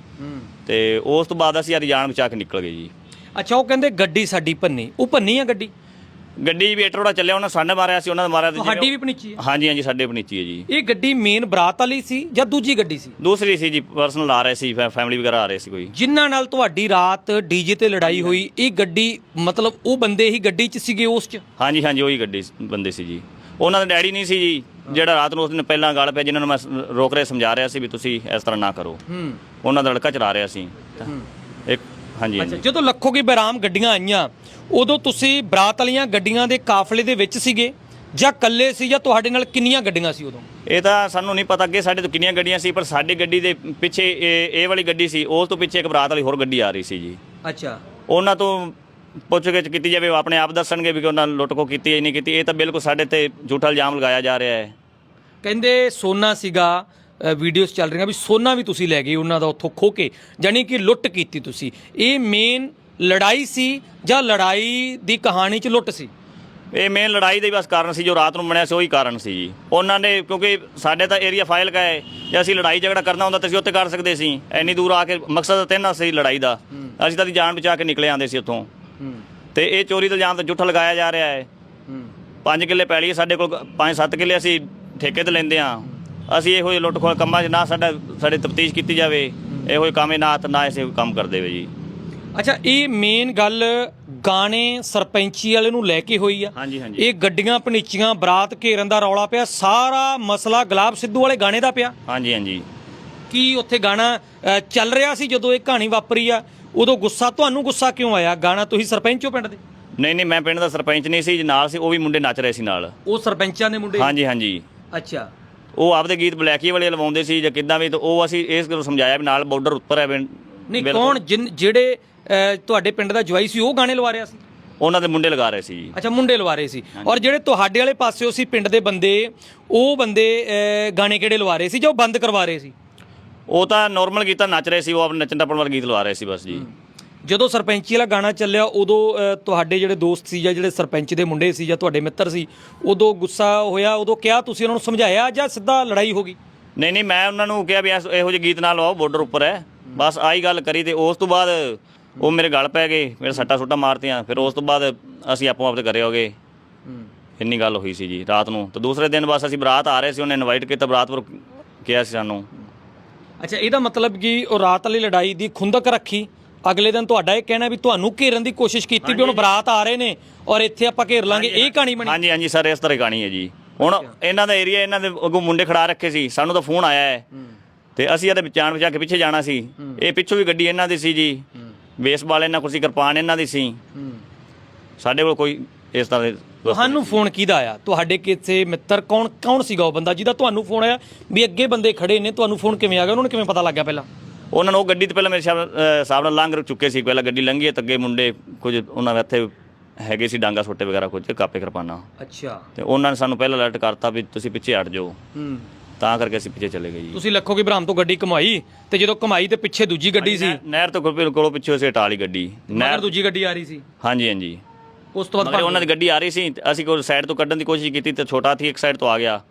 Speaker 1: ਤੇ ਉਸ ਤੋਂ ਬਾਅਦ ਅਸੀਂ ਆਪਣੀ ਜਾਨ ਬਚਾ ਕੇ ਨਿਕਲ ਗਏ ਜੀ।
Speaker 2: ਅੱਛਾ ਉਹ ਕਹਿੰਦੇ ਗੱਡੀ ਸਾਡੀ ਭੰਨੀ। ਉਹ ਭੰਨੀ ਆ ਗੱਡੀ?
Speaker 1: ਗੱਡੀ ਵੀ ਇੱਟ ਰੋੜਾ ਚੱਲਿਆ ਉਹਨਾਂ ਸਾਡੇ ਮਾਰਿਆ ਸੀ ਉਹਨਾਂ ਦਾ ਮਾਰਿਆ ਤੇ
Speaker 2: ਤੁਹਾਡੀ ਵੀ ਪਨੀਚੀ ਹੈ
Speaker 1: ਹਾਂਜੀ ਹਾਂਜੀ ਸਾਡੇ ਪਨੀਚੀ ਹੈ ਜੀ।
Speaker 2: ਇਹ ਗੱਡੀ ਮੇਨ ਬਰਾਤ ਵਾਲੀ ਸੀ ਜਾਂ ਦੂਜੀ ਗੱਡੀ ਸੀ?
Speaker 1: ਦੂਸਰੀ ਸੀ ਜੀ ਪਰਸਨਲ ਆ ਰਹੇ ਸੀ ਫੈਮਿਲੀ ਵਗੈਰਾ ਆ ਰਹੇ ਸੀ ਕੋਈ।
Speaker 2: ਜਿਨ੍ਹਾਂ ਨਾਲ ਤੁਹਾਡੀ ਰਾਤ ਡੀਜੇ ਤੇ ਲੜਾਈ ਹੋਈ ਇਹ ਗੱਡੀ ਮਤਲਬ ਉਹ ਬੰਦੇ ਹੀ ਗੱਡੀ 'ਚ ਸੀਗੇ ਉਸ 'ਚ?
Speaker 1: ਹਾਂਜੀ ਹਾਂਜੀ ਉਹੀ ਗੱਡੀ ਬੰਦੇ ਸੀ ਜੀ। ਉਹਨਾਂ ਦਾ ਡੈਡੀ ਨਹੀਂ ਸੀ ਜੀ। ਜਿਹੜਾ ਰਾਤ ਨੂੰ ਉਸ ਦਿਨ ਪਹਿਲਾਂ ਗੱਲ ਪਿਆ ਜਿਨ੍ਹਾਂ ਨੂੰ ਮੈਂ ਸ- ਰੋਕ ਰਿਹਾ ਸਮਝਾ ਰਿਹਾ ਸੀ ਵੀ ਤੁਸੀਂ ਇਸ ਤਰ੍ਹਾਂ ਨਾ ਕਰੋ।
Speaker 2: ਹੂੰ।
Speaker 1: ਉਹਨਾਂ ਦਾ ਲੜਕਾ ਚਲਾ ਰਿਹਾ ਸੀ। ਇੱਕ ਹਾਂਜੀ।
Speaker 2: ਜਦੋਂ ਲੱਖੋ ਕੀ ਬਰਾਮ ਗੱਡੀਆਂ ਆਈਆਂ ਉਦੋਂ ਤੁਸੀਂ ਬਰਾਤ ਵਾਲੀਆਂ ਗੱਡੀਆਂ ਦੇ ਕਾਫਲੇ ਦੇ ਵਿੱਚ ਸੀਗੇ? ਜਾਂ ਇਕੱਲੇ ਸੀ ਜਾਂ ਤੁਹਾਡੇ ਨਾਲ ਕਿੰਨੀਆਂ ਗੱਡੀਆਂ ਸੀ ਉਦੋਂ?
Speaker 1: ਇਹ ਤਾਂ ਸਾਨੂੰ ਨਹੀਂ ਪਤਾ ਅੱਗੇ ਸਾਡੇ ਤੋਂ ਕਿੰਨੀਆਂ ਗੱਡੀਆਂ ਸੀ ਪਰ ਸਾਡੀ ਗੱਡੀ ਦੇ ਪਿੱਛੇ ਇਹ ਇਹ ਵਾਲੀ ਗੱਡੀ ਸੀ ਉਸ ਤੋਂ ਪਿੱਛੇ ਇੱਕ ਬਰਾਤ ਵਾਲੀ ਹੋਰ ਗੱਡੀ ਆ ਰਹੀ ਸੀ ਜੀ।
Speaker 2: ਅੱਛਾ।
Speaker 1: ਉਹਨਾਂ ਤੋਂ ਪੁੱਛ ਗਿੱਛ ਕੀਤੀ ਜਾਵੇ ਉਹ ਆਪਣੇ ਆਪ ਦੱਸਣਗੇ ਵੀ ਕਿ ਉਹਨਾਂ ਲੁੱਟ ਕੋ ਕੀਤੀ ਹੈ ਨਹੀਂ ਕੀਤੀ। ਇਹ ਤਾਂ ਬਿਲਕੁਲ ਸਾਡੇ ਤੇ ਝੂਠਾ ਇਲਜ਼ਾਮ ਲਗਾਇਆ ਜਾ ਰਿਹਾ ਹੈ।
Speaker 2: ਕਹਿੰਦੇ ਸੋਨਾ ਸੀਗਾ ਵੀਡੀਓਜ਼ ਚੱਲ ਰਹੀਆਂ ਵੀ ਸੋਨਾ ਵੀ ਤੁਸੀਂ ਲੈ ਗਏ ਉਹਨਾਂ ਦਾ ਉੱਥੋਂ ਖੋ ਕੇ ਜਾਨੀ ਕਿ ਲੁੱਟ ਕੀਤੀ ਤੁਸੀਂ। ਇਹ ਮੇਨ ਲੜਾਈ ਸੀ ਜਾਂ ਲੜਾਈ ਦੀ ਕਹਾਣੀ 'ਚ ਲੁੱਟ ਸੀ?
Speaker 1: ਇਹ ਮੇਨ ਲੜਾਈ ਦੇ ਬਸ ਕਾਰਨ ਸੀ ਜੋ ਰਾਤ ਨੂੰ ਬਣਿਆ ਸੀ ਉਹੀ ਕਾਰਨ ਸੀ ਜੀ। ਉਹਨਾਂ ਨੇ ਕਿਉਂਕਿ ਸਾਡੇ ਤਾਂ ਏਰੀਆ ਫਾਈਲ ਕਾ ਹੈ ਜੇ ਅਸੀਂ ਲੜਾਈ ਝਗੜਾ ਕਰਨਾ ਹੁੰਦਾ ਤਾਂ ਅਸੀਂ ਉੱਥੇ ਕਰ ਸਕਦੇ ਸੀ। ਐਨੀ ਦੂਰ ਆ ਕੇ ਮਕਸਦ ਤਾਂ ਤਿੰਨ ਸੀ ਲੜਾਈ ਦਾ। ਅਸੀਂ ਤਾਂ ਦੀ ਜਾਨ ਬਚਾ ਕੇ ਨਿਕਲੇ ਆਂਦੇ ਸੀ ਉੱਥੋਂ। ਤੇ ਇਹ ਚੋਰੀ ਦਾ ਇਲਜ਼ਾਮ ਤਾਂ ਝੂਠਾ ਲਗਾਇਆ ਜਾ ਰਿਹਾ ਹੈ।
Speaker 2: ਹੂੰ।
Speaker 1: 5 ਕਿੱਲੇ ਪੈਲੀ ਹੈ ਸਾਡੇ ਕੋਲ 5-7 ਕਿੱਲੇ ਅਸੀਂ ਠੇਕੇ ਤੇ ਲੈਂਦੇ ਆ ਅਸੀਂ ਇਹੋ ਜਿਹੇ ਲੁੱਟ ਖੋਹ ਕੰਮਾਂ 'ਚ ਨਾ ਸਾਡਾ ਸਾਡੇ ਤਫਤੀਸ਼ ਕੀਤੀ ਜਾਵੇ। ਇਹੋ ਜਿਹੇ ਕੰਮ ਨਾ ਹੱਥ ਨਾ ਅਸੀਂ ਕੰਮ ਕਰਦੇ ਵੇ ਜੀ।
Speaker 2: ਅੱਛਾ ਇਹ ਮੇਨ ਗੱਲ ਗਾਣੇ ਸਰਪੰਚੀ ਵਾਲੇ ਨੂੰ ਲੈ ਕੇ ਹੋਈ ਆ।
Speaker 1: ਹਾਂਜੀ ਹਾਂਜੀ।
Speaker 2: ਇਹ ਗੱਡੀਆਂ ਪਨੀਚੀਆਂ ਬਰਾਤ ਘੇਰਨ ਦਾ ਰੌਲਾ ਪਿਆ ਸਾਰਾ ਮਸਲਾ ਗੁਲਾਬ ਸਿੱਧੂ ਵਾਲੇ ਗਾਣੇ ਦਾ ਪਿਆ।
Speaker 1: ਹਾਂਜੀ ਹਾਂਜੀ।
Speaker 2: ਕੀ ਉੱਥੇ ਗਾਣਾ ਅ, ਚੱਲ ਰਿਹਾ ਸੀ ਜਦੋਂ ਇਹ ਕਹਾਣੀ ਵਾਪਰੀ ਆ? ਉਦੋਂ ਗੁੱਸਾ ਤੁਹਾਨੂੰ ਗੁੱਸਾ ਕਿਉਂ ਆਇਆ? ਗਾਣਾ ਤੁਸੀਂ ਸਰਪੰਚ ਹੋ ਪਿੰਡ ਦੇ?
Speaker 1: ਨਹੀਂ ਨਹੀਂ ਮੈਂ ਪਿੰਡ ਦਾ ਸਰਪੰਚ ਨਹੀਂ ਸੀ ਨਾਲ ਸੀ ਉਹ ਵੀ ਮੁੰਡੇ ਨੱਚ ਰਹੇ ਸੀ ਨਾਲ।
Speaker 2: ਉਹ ਸਰਪੰਚਾਂ ਦੇ ਮੁੰਡੇ?
Speaker 1: ਹਾਂਜੀ ਹਾਂਜੀ।
Speaker 2: ਅੱਛਾ।
Speaker 1: ਉਹ ਆਪਦੇ ਗੀਤ ਬਲੈਕੀ ਵਾਲੇ ਲਵਾਉਂਦੇ ਸੀ ਜਾਂ ਕਿੱਦਾਂ ਵੀ ਤਾਂ ਉਹ ਅਸੀਂ ਇਸ ਨੂੰ ਸਮਝਾਇਆ ਵੀ ਨਾਲ ਬਾਰਡਰ ਉੱਪਰ ਹੈ
Speaker 2: ਨਹੀਂ। ਕੌਣ? ਜਿਹੜੇ ਤੁਹਾਡੇ ਪਿੰਡ ਦਾ ਜਵਾਈ ਸੀ ਉਹ ਗਾਣੇ ਲਵਾ ਰਿਹਾ ਸੀ?
Speaker 1: ਉਹਨਾਂ ਦੇ ਮੁੰਡੇ ਲਗਾ ਰਹੇ ਸੀ। ਜੀ
Speaker 2: ਅੱਛਾ ਮੁੰਡੇ ਲਵਾ ਰਹੇ ਸੀ। ਔਰ ਜਿਹੜੇ ਤੁਹਾਡੇ ਵਾਲੇ ਪਾਸਿਓ ਸੀ ਪਿੰਡ ਦੇ ਬੰਦੇ ਉਹ ਬੰਦੇ ਗਾਣੇ ਕਿਹੜੇ ਲਵਾ ਰਹੇ ਸੀ ਜਾਂ ਉਹ ਬੰਦ ਕਰਵਾ ਰਹੇ ਸੀ?
Speaker 1: ਉਹ ਤਾਂ ਨਾਰਮਲ ਗੀਤਾਂ ਨੱਚ ਰਹੇ ਸੀ ਉਹ ਆਪਣੇ ਨੱਚਣ ਟੱਪਣ ਵਾਲੇ ਗੀਤ ਲਵਾ ਰਹੇ ਸੀ ਬਸ ਜੀ।
Speaker 2: ਜਦੋਂ ਸਰਪੰਚੀ ਵਾਲਾ ਗਾਣਾ ਚੱਲਿਆ ਉਦੋਂ ਅ, ਤੁਹਾਡੇ ਜਿਹੜੇ ਦੋਸਤ ਸੀ ਜਾਂ ਜਿਹੜੇ ਸਰਪੰਚ ਦੇ ਮੁੰਡੇ ਸੀ ਜਾਂ ਤੁਹਾਡੇ ਮਿੱਤਰ ਸੀ ਉਦੋਂ ਗੁੱਸਾ ਹੋਇਆ ਉਦੋਂ ਕਿਹਾ ਤੁਸੀਂ ਉਹਨਾਂ ਨੂੰ ਸਮਝਾਇਆ ਜਾਂ ਸਿੱਧਾ ਲੜਾਈ ਹੋ ਗਈ?
Speaker 1: ਨਹੀਂ ਨਹੀਂ ਮੈਂ ਉਹਨਾਂ ਨੂੰ ਕਿਹਾ ਵੀ ਇਸ- ਇਹੋ ਜਿਹੇ ਗੀਤ ਨਾ ਲਵਾਓ ਬਾਰਡਰ ਉੱਪਰ ਹੈ। ਬਸ ਆਹੀ ਗੱਲ ਕਰੀ ਤੇ ਉਸ ਤੋਂ ਬਾਅਦ ਉਹ ਮੇਰੇ ਗਲ ਪੈ ਗਏ ਮੇਰੇ ਸੱਟਾ ਸੁੱਟਾਂ ਮਾਰਤੀਆਂ ਫਿਰ ਉਸ ਤੋਂ ਬਾਅਦ ਅਸੀਂ ਆਪੋ ਆਪ ਤੇ ਘਰੇ ਹੋ। ਗਏ ਇੰਨੀ ਗੱਲ ਹੋਈ ਸੀ ਜੀ ਰਾਤ ਨੂੰ। ਤੇ ਦੂਸਰੇ ਦਿਨ ਬਸ ਅਸੀਂ ਬਰਾਤ ਆ ਰਹੇ ਸੀ ਉਹਨੇ ਇਨਵਾਈਟ ਕੀਤਾ ਬਰਾਤ ਪਰ ਕਿਹਾ ਸੀ ਸਾਨੂੰ।
Speaker 2: ਅੱਛਾ ਇਹਦਾ ਮਤਲਬ ਕਿ ਉਹ ਰਾਤ ਵਾਲੀ ਲੜਾਈ ਦੀ ਖੁੰਦਕ ਰੱਖੀ। ਅਗਲੇ ਦਿਨ ਤੁਹਾਡਾ ਇਹ ਕਹਿਣਾ ਵੀ ਤੁਹਾਨੂੰ ਘੇਰਨ ਦੀ ਕੋਸ਼ਿਸ਼ ਕੀਤੀ ਵੀ ਹੁਣ ਬਰਾਤ ਆ ਰਹੇ ਨੇ ਔਰ ਇੱਥੇ ਆਪਾਂ ਘੇਰ ਲਾਂਗੇ। ਇਹ ਕਹਾਣੀ ਬਣੀ।
Speaker 1: ਹਾਂਜੀ ਹਾਂਜੀ ਸਰ ਇਸ ਤਰ੍ਹਾਂ ਹੀ ਕਹਾਣੀ ਹੈ ਜੀ। ਹੁਣ ਇਹਨਾਂ ਦਾ ਏਰੀਆ ਇਹਨਾਂ ਦੇ ਅੱਗੋਂ ਮੁੰਡੇ ਖੜਾ ਰੱਖੇ ਸੀ। ਸਾਨੂੰ ਤਾਂ ਫੋਨ ਆਇਆ ਹੈ। ਤੇ ਅਸੀਂ ਇਹਦੇ ਜਾਣ ਬਚਾ ਕੇ ਪਿੱਛੇ ਜਾਣਾ ਸੀ। ਇਹ ਪਿੱਛੋਂ ਵੀ ਗੱਡੀ ਇਹਨਾਂ ਦੀ ਸੀ ਜੀ। ਬੇਸਬਾਲ ਇਹਨਾਂ ਕੁਰਸੀ ਕਿਰਪਾਨ ਇਹਨਾਂ ਦੀ ਸੀ। ਸਾਡੇ ਕੋਲ ਕੋਈ ਇਸ ਤਰ੍ਹਾਂ ਦੇ
Speaker 2: ਤੁਹਾਨੂੰ ਫੋਨ ਕਿਹਦਾ ਆਇਆ? ਤੁਹਾਡੇ ਕਿਸੇ ਮਿੱਤਰ ਕੌਣ ਕੌਣ ਸੀਗਾ ਉਹ ਬੰਦਾ ਜਿਹਦਾ ਤੁਹਾਨੂੰ ਫੋਨ ਆਇਆ ਵੀ ਅੱਗੇ ਬੰਦੇ ਖੜੇ ਨੇ ਤੁਹਾਨੂੰ ਫੋਨ ਕਿਵੇਂ ਆ ਗਿਆ? ਉਹਨਾਂ ਨੂੰ ਕਿਵੇਂ ਪਤਾ ਲੱਗਿਆ ਪਹਿਲਾਂ?
Speaker 1: ਉਹਨਾਂ ਨੂੰ ਉਹ ਗੱਡੀ ਤੇ ਪਹਿਲਾਂ ਮੇਰੇ ਹਿਸਾਬ ਅਹ ਹਿਸਾਬ ਨਾਲ ਲੰਘ ਚੁੱਕੇ ਸੀ ਪਹਿਲਾਂ। ਗੱਡੀ ਲੰਘੀ ਹੈ ਤਾਂ ਅੱਗੇ ਮੁੰਡੇ ਕੁਝ ਉਹਨਾਂ ਦੇ ਇੱਥੇ ਹੈਗੇ ਸੀ ਡਾਂਗਾ ਛੋਟੇ ਵਗੈਰਾ ਕੁਝ ਕਾਪੇ ਕਿਰਪਾਨਾਂ।
Speaker 2: ਅੱਛਾ।
Speaker 1: ਤੇ ਉਹਨਾਂ ਨੇ ਸਾਨੂੰ ਪਹਿਲਾਂ ਅਲਰਟ ਕਰਤਾ ਵੀ ਤੁਸੀਂ ਪਿੱਛੇ ਹਟ ਜਾਓ।
Speaker 2: ਹੂੰ।
Speaker 1: ਤਾਂ ਕਰਕੇ ਅਸੀਂ ਪਿੱਛੇ ਚਲੇ ਗਏ ਜੀ।
Speaker 2: ਤੁਸੀਂ ਲੱਖੋ ਕੀ ਬਰਾਮ ਤੋਂ ਗੱਡੀ ਕਮਾਈ ਤੇ ਜਦੋਂ ਕਮਾਈ ਤੇ ਪਿੱਛੇ ਦੂਜੀ ਗੱਡੀ ਸੀ?
Speaker 1: ਨਹਿ- ਨਹਿਰ ਤੋਂ ਕੋਲ ਪਿੱਛੇ ਅਸੀਂ ਹਟਾ ਲਈ ਗੱਡੀ। ਨਹਿਰ
Speaker 2: ਦੂਜੀ ਗੱਡੀ ਆ ਰਹੀ ਸੀ?
Speaker 1: ਹਾਂਜੀ ਹਾਂਜੀ।
Speaker 2: ਉਸ ਤੋਂ ਬਾਅਦ
Speaker 1: ਮਗਰ ਉਹਨਾਂ ਦੀ ਗੱਡੀ ਆ ਰਹੀ ਸੀ ਤੇ ਅਸੀਂ ਕੋਈ ਸਾਈਡ ਤੋਂ ਕੱਢਣ ਦੀ ਕੋਸ਼ਿਸ਼ ਕੀਤੀ ਤੇ ਛੋਟਾ ਸੀ ਇੱਕ ਸਾਈਡ ਤੋਂ ਆ ਗਿਆ।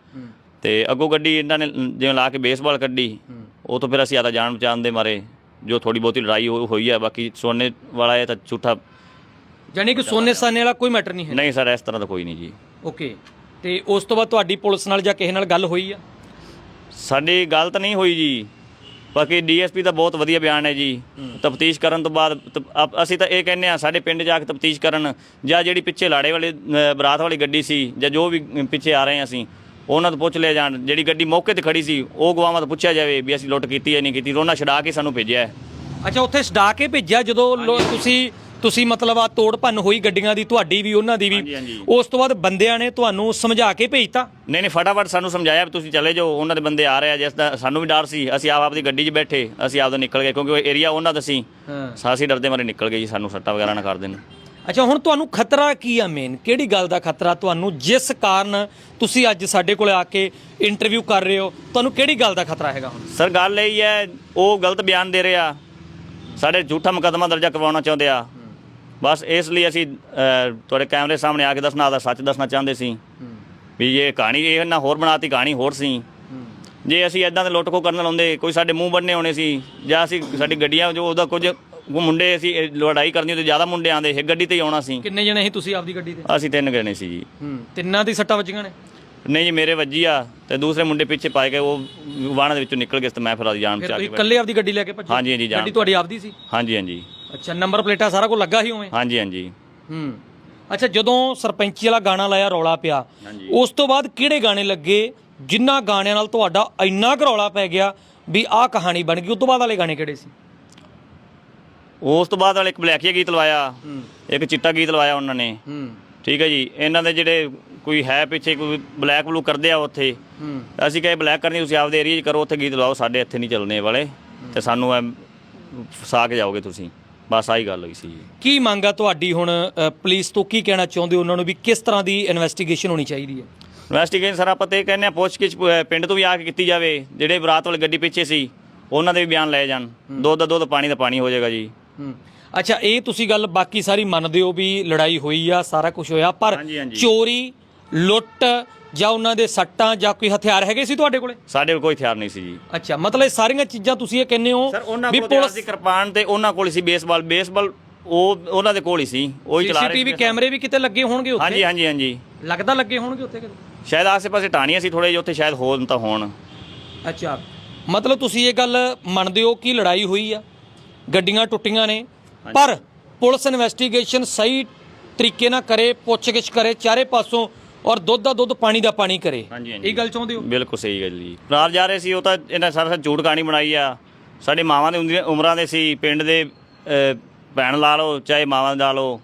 Speaker 1: ਤੇ ਅੱਗੋਂ ਗੱਡੀ ਇਹਨਾਂ ਨੇ ਜਿਵੇਂ ਲਾ ਕੇ ਬੇਸਬਾਲ ਕੱਢੀ ਉਹ ਤੋਂ ਫਿਰ ਅਸੀਂ ਆਦਾ ਜਾਨ ਬਚਾਉਣ ਦੇ ਮਾਰੇ ਜੋ ਥੋੜੀ ਬਹੁਤੀ ਲੜਾਈ ਹੋ- ਹੋਈ ਹੈ ਬਾਕੀ ਸੋਨੇ ਵਾਲਾ ਇਹ ਤਾਂ ਝੂਠਾ
Speaker 2: ਯਾਨੀ ਕਿ ਸੋਨੇ ਸਾਨੇ ਵਾਲਾ ਕੋਈ ਮੈਟਰ ਨਹੀਂ ਹੈ?
Speaker 1: ਨਹੀਂ ਸਰ ਇਸ ਤਰ੍ਹਾਂ ਦਾ ਕੋਈ ਨਹੀਂ ਜੀ।
Speaker 2: ਓਕੇ। ਤੇ ਉਸ ਤੋਂ ਬਾਅਦ ਤੁਹਾਡੀ ਪੁਲਿਸ ਨਾਲ ਜਾਂ ਕਿਸੇ ਨਾਲ ਗੱਲ ਹੋਈ ਆ?
Speaker 1: ਸਾਡੀ ਗੱਲ ਤਾਂ ਨਹੀਂ ਹੋਈ ਜੀ। ਬਾਕੀ ਡੀਐਸਪੀ ਦਾ ਬਹੁਤ ਵਧੀਆ ਬਿਆਨ ਹੈ ਜੀ। ਤਫਤੀਸ਼ ਕਰਨ ਤੋਂ ਬਾਅਦ ਤ- ਆਪ- ਅਸੀਂ ਤਾਂ ਇਹ ਕਹਿੰਦੇ ਆ ਸਾਡੇ ਪਿੰਡ ਜਾ ਕੇ ਤਫਤੀਸ਼ ਕਰਨ ਜਾਂ ਜਿਹੜੀ ਪਿੱਛੇ ਲਾੜੇ ਵਾਲੇ ਅ, ਬਰਾਤ ਵਾਲੀ ਗੱਡੀ ਸੀ ਜਾਂ ਜੋ ਵੀ ਅ, ਪਿੱਛੇ ਆ ਰਹੇ ਹਾਂ ਅਸੀਂ ਉਹਨਾਂ ਤੋਂ ਪੁੱਛ ਲਿਆ ਜਾਣ। ਜਿਹੜੀ ਗੱਡੀ ਮੌਕੇ ਤੇ ਖੜੀ ਸੀ ਉਹ ਗਵਾਹਾਂ ਤੋਂ ਪੁੱਛਿਆ ਜਾਵੇ ਵੀ ਅਸੀਂ ਲੁੱਟ ਕੀਤੀ ਹੈ ਨਹੀਂ ਕੀਤੀ ਉਹਨਾਂ ਛਡਾ ਕੇ ਸਾਨੂੰ ਭੇਜਿਆ ਹੈ।
Speaker 2: ਅੱਛਾ ਉੱਥੇ ਛਡਾ ਕੇ ਭੇਜਿਆ ਜਦੋਂ ਲੋ- ਤੁਸੀਂ ਤੁਸੀਂ ਮਤਲਬ ਆ ਤੋੜ ਭੰਨ ਹੋਈ ਗੱਡੀਆਂ ਦੀ ਤੁਹਾਡੀ ਵੀ ਉਹਨਾਂ ਦੀ ਵੀ। ਉਸ ਤੋਂ ਬਾਅਦ ਬੰਦਿਆਂ ਨੇ ਤੁਹਾਨੂੰ ਸਮਝਾ ਕੇ ਭੇਜਤਾ?
Speaker 1: ਨਹੀਂ ਨਹੀਂ ਫਟਾਫਟ ਸਾਨੂੰ ਸਮਝਾਇਆ ਵੀ ਤੁਸੀਂ ਚਲੇ ਜਾਓ ਉਹਨਾਂ ਦੇ ਬੰਦੇ ਆ ਰਹੇ ਆ ਜਿਸ ਦਾ ਸਾਨੂੰ ਵੀ ਡਰ ਸੀ ਅਸੀਂ ਆਪ ਆਪਦੀ ਗੱਡੀ 'ਚ ਬੈਠੇ ਅਸੀਂ ਆਪਦਾ ਨਿਕਲ ਗਏ ਕਿਉਂਕਿ ਉਹ ਏਰੀਆ ਉਹਨਾਂ ਦਾ ਸੀ। ਅਸੀਂ ਡਰਦੇ ਮਾਰੇ ਨਿਕਲ ਗਏ ਜੀ ਸਾਨੂੰ ਸੱਟਾ ਵਗੈਰਾ ਨਾ ਕਰ ਦੇਣ।
Speaker 2: ਅੱਛਾ ਹੁਣ ਤੁਹਾਨੂੰ ਖਤਰਾ ਕੀ ਆ ਮੇਨ ਕਿਹੜੀ ਗੱਲ ਦਾ ਖਤਰਾ ਤੁਹਾਨੂੰ? ਜਿਸ ਕਾਰਨ ਤੁਸੀਂ ਅੱਜ ਸਾਡੇ ਕੋਲੇ ਆ ਕੇ ਇੰਟਰਵਿਊ ਕਰ ਰਹੇ ਹੋ ਤੁਹਾਨੂੰ ਕਿਹੜੀ ਗੱਲ ਦਾ ਖਤਰਾ ਹੈਗਾ ਹੁਣ?
Speaker 1: ਸਰ ਗੱਲ ਇਹ ਹੀ ਉਹ ਗਲਤ ਬਿਆਨ ਦੇ ਰਹੇ। ਸਾਡੇ ਝੂਠਾ ਮੁਕੱਦਮਾ ਦਰਜਾ ਕਰਵਾਉਣਾ ਚਾਹੁੰਦੇ ਆ। ਬਸ ਇਸ ਲਈ ਅਸੀਂ ਤੁਹਾਡੇ ਕੈਮਰੇ ਸਾਹਮਣੇ ਆ ਕੇ ਦੱਸਣਾ ਆਦਾ ਸੱਚ ਦੱਸਣਾ ਚਾਹੁੰਦੇ ਸੀ। ਵੀ ਇਹ ਕਹਾਣੀ ਇਹ ਨਾ ਹੋਰ ਬਣਾਤੀ ਕਹਾਣੀ ਹੋਰ ਸੀ। ਜੇ ਅਸੀਂ ਐਦਾਂ ਦੇ ਲੁੱਟ ਖੋ ਕਰਨ ਲਾਉਂਦੇ ਕੋਈ ਸਾਡੇ ਮੂੰਹ ਬੰਨੇ ਹੋਣੇ ਸੀ ਜਾਂ ਅਸੀਂ ਸਾਡੀ ਗੱਡੀਆਂ ਜੋ ਉਹਦਾ ਕੁਝ ਉਹ ਮੁੰਡੇ ਅਸੀਂ ਇਹ ਲੜਾਈ ਕਰਨੀ ਹੁੰਦੀ ਜ਼ਿਆਦਾ ਮੁੰਡੇ ਆਂਦੇ ਇਹ ਗੱਡੀ ਤੇ ਹੀ ਆਉਣਾ ਸੀ।
Speaker 2: ਕਿੰਨੇ ਜਣੇ ਸੀ ਤੁਸੀਂ ਆਪਦੀ ਗੱਡੀ ਤੇ?
Speaker 1: ਅਸੀਂ ਤਿੰਨ ਗਏ ਸੀ ਜੀ।
Speaker 2: ਤਿੰਨਾਂ ਦੀ ਸੱਟਾਂ ਵੱਜੀਆਂ ਨੇ?
Speaker 1: ਨਹੀਂ ਜੀ ਮੇਰੇ ਵੱਜੀ ਆ ਤੇ ਦੂਸਰੇ ਮੁੰਡੇ ਪਿੱਛੇ ਪਾਏ ਗਏ ਉਹ ਵਾਹਣ ਦੇ ਵਿੱਚੋਂ ਨਿਕਲ ਗਏ ਤੇ ਮੈਂ ਫਿਰ ਆਦੀ ਜਾਨ
Speaker 2: ਫਿਰ ਤੁਸੀਂ
Speaker 1: ਕੇ
Speaker 2: ਇਕੱਲੇ ਆਪਦੀ ਗੱਡੀ ਲੈ ਕੇ ਭੱਜੇ?
Speaker 1: ਹਾਂਜੀ, ਹਾਂਜੀ, ਜਾਣ-
Speaker 2: ਗੱਡੀ ਤੁਹਾਡੀ ਆਪਦੀ ਸੀ?
Speaker 1: ਹਾਂਜੀ ਹਾਂਜੀ।
Speaker 2: ਅੱਛਾ ਨੰਬਰ ਪਲੇਟਾਂ ਸਾਰਾ ਕੁਝ ਲੱਗਾ ਸੀ ਉਵੇਂ?
Speaker 1: ਹਾਂਜੀ ਹਾਂਜੀ।
Speaker 2: ਹੂੰ। ਅੱਛਾ ਜਦੋਂ ਸਰਪੰਚੀ ਵਾਲਾ ਗਾਣਾ ਲਾਇਆ ਰੌਲਾ ਪਿਆ
Speaker 1: ਹਾਂਜੀ।
Speaker 2: ਉਸ ਤੋਂ ਬਾਅਦ ਕਿਹੜੇ ਗਾਣੇ ਲੱਗੇ ਜਿਨ੍ਹਾਂ ਗਾਣਿਆਂ ਨਾਲ ਤੁਹਾਡਾ ਇੰਨਾ ਕੁ ਰੌਲਾ ਪੈ ਗਿਆ ਵੀ ਆਹ ਕਹਾਣੀ ਬਣ ਗਈ? ਉਸ ਤੋਂ ਬਾਅਦ ਵਾਲੇ ਗਾਣੇ ਕਿਹੜੇ ਸੀ?
Speaker 1: ਉਸ ਤੋਂ ਬਾਅਦ ਵਾਲੇ ਇੱਕ ਬਲੈਕੀਆ ਗੀਤ ਲਵਾਇਆ
Speaker 2: ਹੂੰ।
Speaker 1: ਇੱਕ ਚਿੱਟਾ ਗੀਤ ਲਵਾਇਆ ਉਹਨਾਂ ਨੇ।
Speaker 2: ਹੂੰ।
Speaker 1: ਠੀਕ ਹੈ ਜੀ ਇਹਨਾਂ ਦੇ ਜਿਹੜੇ ਕੋਈ ਹੈ ਪਿੱਛੇ ਕੋਈ ਬਲੈਕ ਬਲੂ ਕਰਦੇ ਆ ਉੱਥੇ
Speaker 2: ਹੂੰ।
Speaker 1: ਅਸੀਂ ਕਹੇ ਬਲੈਕ ਕਰਨੀ ਤੁਸੀਂ ਆਪਦੇ ਏਰੀਆ 'ਚ ਕਰੋ ਉੱਥੇ ਗੀਤ ਲਵਾਓ ਸਾਡੇ ਇੱਥੇ ਨਹੀਂ ਚੱਲਣੇ ਇਹ ਵਾਲੇ ਤੇ ਸਾਨੂੰ ਐ ਫਸਾ ਕੇ ਜਾਓਗੇ ਤੁਸੀਂ। ਬਸ ਆਹੀ ਗੱਲ ਹੋਈ ਸੀ ਜੀ।
Speaker 2: ਕੀ ਮੰਗ ਆ ਤੁਹਾਡੀ ਹੁਣ ਅ, ਪੁਲਿਸ ਤੋਂ? ਕੀ ਕਹਿਣਾ ਚਾਹੁੰਦੇ ਹੋ ਉਹਨਾਂ ਨੂੰ ਵੀ ਕਿਸ ਤਰ੍ਹਾਂ ਦੀ ਇਨਵੈਸਟੀਗੇਸ਼ਨ ਹੋਣੀ ਚਾਹੀਦੀ ਹੈ?
Speaker 1: ਇਨਵੈਸਟੀਗੇਸ਼ਨ ਸਰ ਆਪਾਂ ਤੇ ਇਹ ਕਹਿੰਦੇ ਆ ਪੁੱਛਗਿੱਛ ਪ- ਪਿੰਡ ਤੋਂ ਵੀ ਆ ਕੇ ਕੀਤੀ ਜਾਵੇ। ਜਿਹੜੇ ਬਰਾਤ ਵਾਲੇ ਗੱਡੀ ਪਿੱਛੇ ਸੀ ਉਹਨਾਂ ਦੇ ਵੀ ਬਿਆਨ ਲਏ ਜਾਣ। ਦੁੱਧ ਦਾ ਦੁੱਧ ਪਾਣੀ ਦਾ ਪਾਣੀ ਹੋ ਜਾਏਗਾ ਜੀ।
Speaker 2: ਹੂੰ। ਅੱਛਾ ਇਹ ਤੁਸੀਂ ਗੱਲ ਬਾਕੀ ਸਾਰੀ ਮੰਨਦੇ ਹੋ ਵੀ ਲੜਾਈ ਹੋਈ ਆ ਸਾਰਾ ਕੁਝ ਹੋਇਆ ਪਰ
Speaker 1: ਹਾਂਜੀ, ਹਾਂਜੀ।
Speaker 2: ਚੋਰੀ ਲੁੱਟ ਜਾਂ ਉਹਨਾਂ ਦੇ ਸੱਟਾਂ ਜਾਂ ਕੋਈ ਹਥਿਆਰ ਹੈਗੇ ਸੀ ਤੁਹਾਡੇ ਕੋਲੇ?
Speaker 1: ਸਾਡੇ ਕੋਲ ਕੋਈ ਹਥਿਆਰ ਨਹੀਂ ਸੀ ਜੀ।
Speaker 2: ਅੱਛਾ ਮਤਲਬ ਇਹ ਸਾਰੀਆਂ ਚੀਜ਼ਾਂ ਤੁਸੀਂ ਇਹ ਕਹਿੰਦੇ ਹੋ
Speaker 1: ਸਰ ਉਹਨਾਂ
Speaker 2: ਵੀ
Speaker 1: ਕੋਲ
Speaker 2: ਪੁਲਿਸ
Speaker 1: ਪੁਲਿਸ ਦੀ ਕਿਰਪਾਨ ਤੇ ਉਹਨਾਂ ਕੋਲ ਸੀ ਬੇਸਬਾਲ। ਬੇਸਬਾਲ ਉਹ ਉਹਨਾਂ ਦੇ ਕੋਲ ਹੀ ਸੀ। ਉਹ ਹੀ ਚਲਾ ਰਹੇ
Speaker 2: ਸੀਸੀਟੀਵੀ ਕੈਮਰੇ ਵੀ ਕਿਤੇ ਲੱਗੇ ਹੋਣਗੇ ਉੱਥੇ?
Speaker 1: ਹਾਂਜੀ ਹਾਂਜੀ ਹਾਂਜੀ।
Speaker 2: ਲੱਗਦਾ ਲੱਗੇ ਹੋਣਗੇ ਉੱਥੇ ਕਿਤੇ?
Speaker 1: ਸ਼ਾਇਦ ਆਸੇ-ਪਾਸੇ ਟਾਣੀਆਂ ਸੀ ਥੋੜੇ ਜਿਹੇ ਉੱਥੇ ਸ਼ਾਇਦ ਹੋਣ ਤਾਂ ਹੋਣ।
Speaker 2: ਅੱਛਾ ਮਤਲਬ ਤੁਸੀਂ ਇਹ ਗੱਲ ਮੰਨਦੇ ਹੋ ਕਿ ਲੜਾਈ ਹੋਈ ਆ ਗੱਡੀਆਂ ਟੁੱਟੀਆਂ ਨੇ ਪਰ ਪੁਲਿਸ ਇਨਵੈਸਟੀਗੇਸ਼ਨ ਸਹੀ ਤਰੀਕੇ ਨਾਲ ਕਰੇ ਪੁੱਛਗਿੱਛ ਕਰੇ ਚਾਰੇ ਪਾਸੋਂ ਔਰ ਦੁੱਧ ਦਾ ਦੁੱਧ ਪਾਣੀ ਦਾ ਪਾਣੀ ਕਰੇ।
Speaker 1: ਹਾਂਜੀ, ਹਾਂਜੀ।
Speaker 2: ਇਹ ਗੱਲ ਚਾਹੁੰਦੇ ਹੋ?
Speaker 1: ਬਿਲਕੁਲ ਸਹੀ ਗੱਲ ਜੀ। ਰਾਤ ਜਾ ਰਹੇ ਸੀ ਉਹ ਤਾਂ ਇਹਨਾਂ ਸਾਰਾ ਸਾਰਾ ਝੂਠ ਕਹਾਣੀ ਬਣਾਈ ਆ। ਸਾਡੇ ਮਾਵਾਂ ਦੇ ਉਮਰਾਂ- ਉਮਰਾਂ ਦੇ ਸੀ ਪਿੰਡ ਦੇ ਭੈਣ ਲਾ ਲਓ ਚਾਹੇ ਮਾਵਾਂ ਲਾ ਲਓ।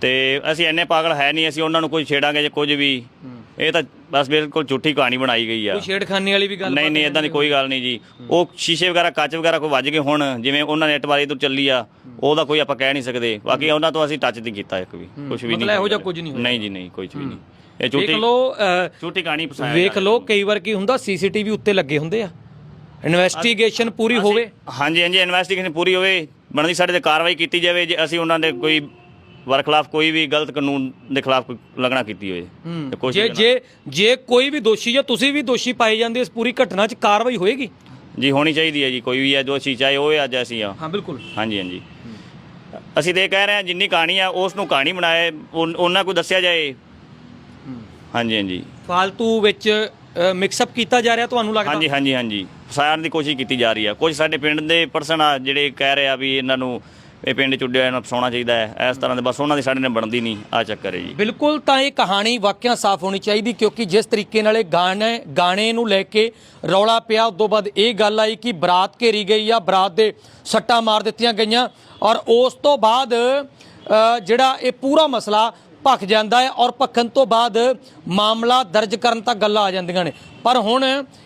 Speaker 1: ਤੇ ਅਸੀਂ ਇੰਨੇ ਪਾਗਲ ਹੈ ਨਹੀਂ ਅਸੀਂ ਉਹਨਾਂ ਨੂੰ ਕੋਈ ਛੇੜਾਂਗੇ ਜੇ ਕੁਝ ਵੀ। ਇਹ ਤਾਂ ਬਸ ਬਿਲਕੁਲ ਝੂਠੀ ਕਹਾਣੀ ਬਣਾਈ ਗਈ ਆ।
Speaker 2: ਕੋਈ ਛੇੜਖਾਨੀ ਵਾਲੀ ਵੀ ਗੱਲ
Speaker 1: ਨਹੀਂ ਨਹੀਂ ਇਦਾਂ ਦੀ ਕੋਈ ਗੱਲ ਨਹੀਂ ਜੀ। ਉਹ ਸ਼ੀਸ਼ੇ ਵਗੈਰਾ ਕੱਚ ਵਗੈਰਾ ਕੋਈ ਵੱਜ ਗਏ ਹੁਣ ਜਿਵੇਂ ਉਹਨਾਂ ਨੈਟ ਵਾਲੀ ਤੋਂ ਚੱਲੀ ਆ ਉਹਦਾ ਕੋਈ ਆਪਾਂ ਕਹਿ ਨਹੀਂ ਸਕਦੇ। ਬਾਕੀ ਉਹਨਾਂ ਤੋਂ ਅਸੀਂ ਟੱਚ ਨਹੀਂ ਕੀਤਾ ਇੱਕ ਵੀ ਕੁਝ ਵੀ ਨਹੀਂ
Speaker 2: ਮਤਲਬ ਇਹੋ ਜਿਹਾ ਕੁਝ ਨਹੀਂ ਹੋਇਆ।
Speaker 1: ਨਹੀਂ ਜੀ ਨਹੀਂ ਕੁਝ ਵੀ ਨਹੀਂ। ਇਹ
Speaker 2: ਵੇਖ
Speaker 1: ਝੂਠੀ
Speaker 2: ਲਓ
Speaker 1: ਝੂਠੀ ਕਹਾਣੀ ਫਸਾਇਆ
Speaker 2: ਵੇਖ
Speaker 1: ਜਾ
Speaker 2: ਲਓ ਕਈ ਵਾਰ ਕੀ ਹੁੰਦਾ ਸੀਸੀਟੀਵੀ ਉੱਤੇ ਲੱਗੇ ਹੁੰਦੇ ਆ। ਇਨਵੈਸਟੀਗੇਸ਼ਨ ਪੂਰੀ ਹੋਵੇ।
Speaker 1: ਹਾਂਜੀ ਹਾਂਜੀ ਇਨਵੈਸਟੀਗੇਸ਼ਨ ਪੂਰੀ ਹੋਵੇ। ਬਣਦੀ ਸਾਡੇ ਤੇ ਕਾਰਵਾਈ ਕੀਤੀ ਜਾਵੇ ਜੇ ਅਸੀਂ ਉਹਨਾਂ ਦੇ ਕੋਈ ਵਰ ਖਿਲਾਫ ਕੋਈ ਵੀ ਗਲਤ ਕਾਨੂੰਨ ਦੇ ਖਿਲਾਫ ਕੋਈ ਲੱਗਣਾ ਕੀਤੀ ਹੋਏ ਤੇ
Speaker 2: ਜੇ
Speaker 1: ਕੋਸ਼ਿਸ਼
Speaker 2: ਜੇ ਜੇ ਕੋਈ ਵੀ ਦੋਸ਼ੀ ਜਾਂ ਤੁਸੀਂ ਵੀ ਦੋਸ਼ੀ ਪਾਏ ਜਾਂਦੇ ਇਸ ਪੂਰੀ ਘਟਨਾ 'ਚ ਕਾਰਵਾਈ ਹੋਏਗੀ?
Speaker 1: ਜੀ ਹੋਣੀ ਚਾਹੀਦੀ ਹੈ ਜੀ। ਕੋਈ ਵੀ ਹੈ ਜੋ ਅਸੀਂ ਚਾਹੇ ਉਹ ਹੈ ਅੱਜ ਅਸੀਂ ਆ
Speaker 2: ਹਾਂ ਬਿਲਕੁਲ।
Speaker 1: ਹਾਂਜੀ ਹਾਂਜੀ। ਅਸੀਂ ਤੇ ਇਹ ਕਹਿ ਰਹੇ ਹਾਂ ਜਿੰਨੀ ਕਹਾਣੀ ਆ ਉਸ ਨੂੰ ਕਹਾਣੀ ਬਣਾਏ। ਉਨ- ਉਹਨਾਂ ਕੋਈ ਦੱਸਿਆ ਜਾਏ ਹਾਂਜੀ ਹਾਂਜੀ।
Speaker 2: ਫਾਲਤੂ ਵਿੱਚ ਮਿਕਸਅਪ ਕੀਤਾ ਜਾ ਰਿਹਾ ਤੁਹਾਨੂੰ ਲੱਗਦਾ?
Speaker 1: ਹਾਂਜੀ ਹਾਂਜੀ ਹਾਂਜੀ। ਫਸਾਉਣ ਦੀ ਕੋਸ਼ਿਸ਼ ਕੀਤੀ ਜਾ ਰਹੀ ਆ। ਕੁਝ ਸਾਡੇ ਪਿੰਡ ਦੇ ਪਰਸਨ ਆ ਜਿਹੜੇ ਕਹਿ ਰਹੇ ਆ ਵੀ ਇਹਨਾਂ ਨੂੰ ਇਹ ਪਿੰਡ ਚੁੱਡਿਆ ਇਹਨਾਂ ਨੂੰ ਫਸਾਉਣਾ ਚਾਹੀਦਾ ਹੈ। ਇਸ ਤਰ੍ਹਾਂ ਦੇ ਬਸ ਉਹਨਾਂ ਦੀ ਸਾਡੇ ਨਾਲ ਬਣਦੀ ਨਹੀਂ ਆ ਚੱਕਰ ਹੈ ਜੀ।
Speaker 2: ਬਿਲਕੁਲ ਤਾਂ ਇਹ ਕਹਾਣੀ ਵਾਕਿਆ ਸਾਫ਼ ਹੋਣੀ ਚਾਹੀਦੀ ਕਿਉਂਕਿ ਜਿਸ ਤਰੀਕੇ ਨਾਲ ਇਹ ਗਾਣੇ ਗਾਣੇ ਨੂੰ ਲੈ ਕੇ ਰੌਲਾ ਪਿਆ ਉਸ ਤੋਂ ਬਾਅਦ ਇਹ ਗੱਲ ਆਈ ਕਿ ਬਰਾਤ ਘੇਰੀ ਗਈ ਆ ਬਰਾਤ ਦੇ ਸੱਟਾਂ ਮਾਰ ਦਿੱਤੀਆਂ ਗਈਆਂ ਔਰ ਉਸ ਤੋਂ ਬਾਅਦ ਜਿਹੜਾ ਇਹ ਪੂਰਾ ਮਸਲਾ ਭਖ ਜਾਂਦਾ ਹੈ ਔਰ ਭਖਣ ਤੋਂ ਬਾਅਦ ਮਾਮਲਾ ਦਰਜ ਕਰਨ ਤੱਕ ਗੱਲਾਂ ਆ ਜਾਂਦੀਆਂ ਨੇ। ਪਰ ਹੁਣ